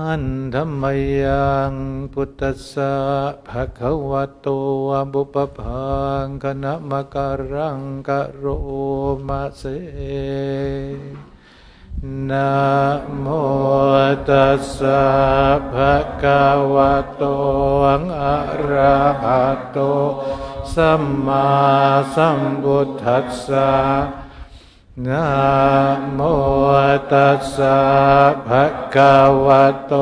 หันธรรมยังพุทธสะภะคะวะโตบุปพังคณมะการังกะโรมาเสนะโมตัสสะภะคะวะโตอะระหะโตสัมมาสัมพุทธัสสะนะโม ตัสสะภะคะวะโต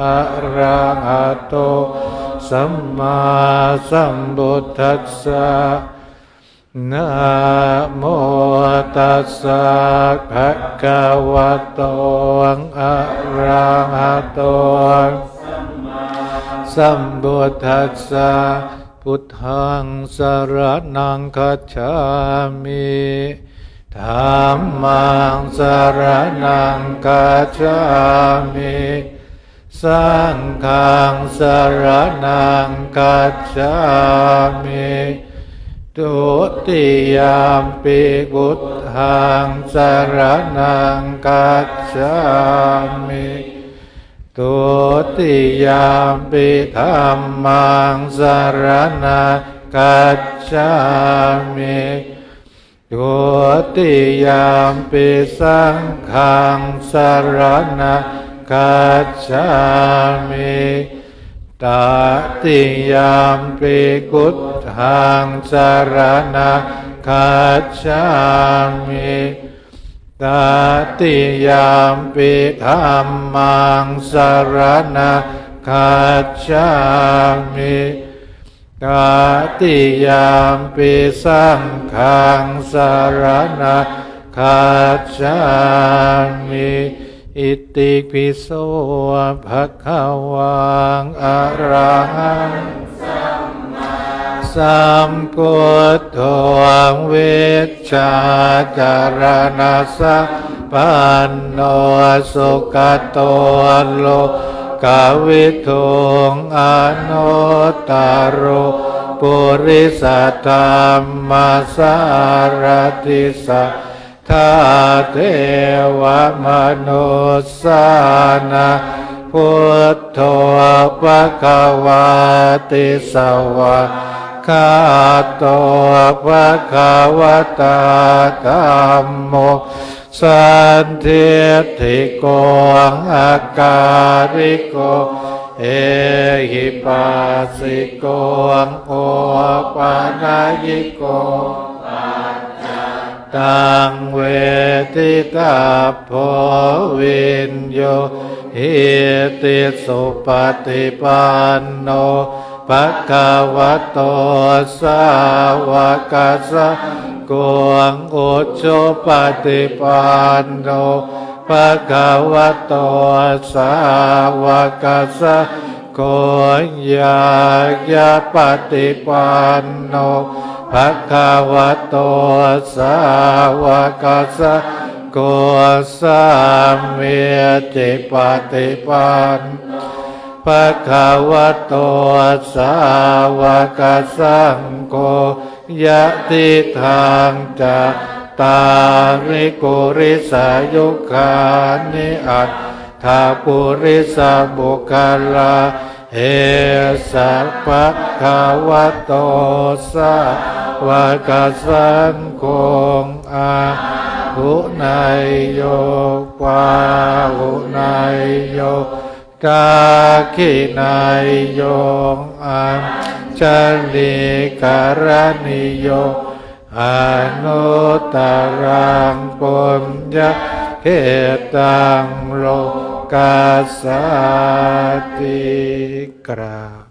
อะระหะโต สัมมาสัมพุทธัสสะนะโมตัสสะภะคะวะโตอะระหะโต สัมพุทธัสสะพุทธังสรนังคัจฉามิ ธัมมังสรนังคัจามิสังฆังสรนังคัจามิทุติยามปิพุทธังสารนังคัจามิทุติยามปิธรรมังสรนังคัจามิ ทุติยามปิสังฆังสรนังคัจฉามิตติยามปิกุฏทังสารนังคัจฉามิตติยามปิธรรมังสารณะคัจฉามิ ตาติยามปิสังฆังสารณะคัจฉามิอิติปิโสภะคะวังอะระหังสัมพุทโธเวชชาจารณะสัพปันโนสุขโตโล กาวิทุงอนุตตโรปุริสธรรมสารติสัทาเทวมนุสานาพุทโธปะคะวาติสวะคาโตภะคะวะตาธัมโม สันเทติโกอาการิโก เอหิปัสสิโกโอปานายิโกตังเวทิตาโพวินโยหิติสุปฏิปันโน ภะคะวะโตสาวกสังโฆอุชุปฏิปันโนภะคะวะโตสาวกสังโฆยายาปฏิปันโนภะคะวะโตสาวกสังโฆสามเมติปฏิปัน ภะคะวะโตสาวกสังโฆยะติทางจะตาริกุริสายุคานิอัตถาปุริสบุคลาเอสัพพะคะวะโตสาวกสังโฆอาหุนายโยปาหุนายโย กาขินายโยอัญชลิการนิโยอนุตตรังปุญญาเขตังโลกาสาติกราบ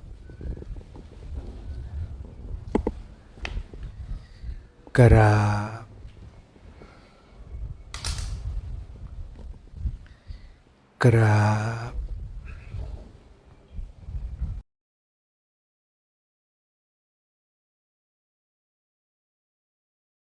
กราบกราบ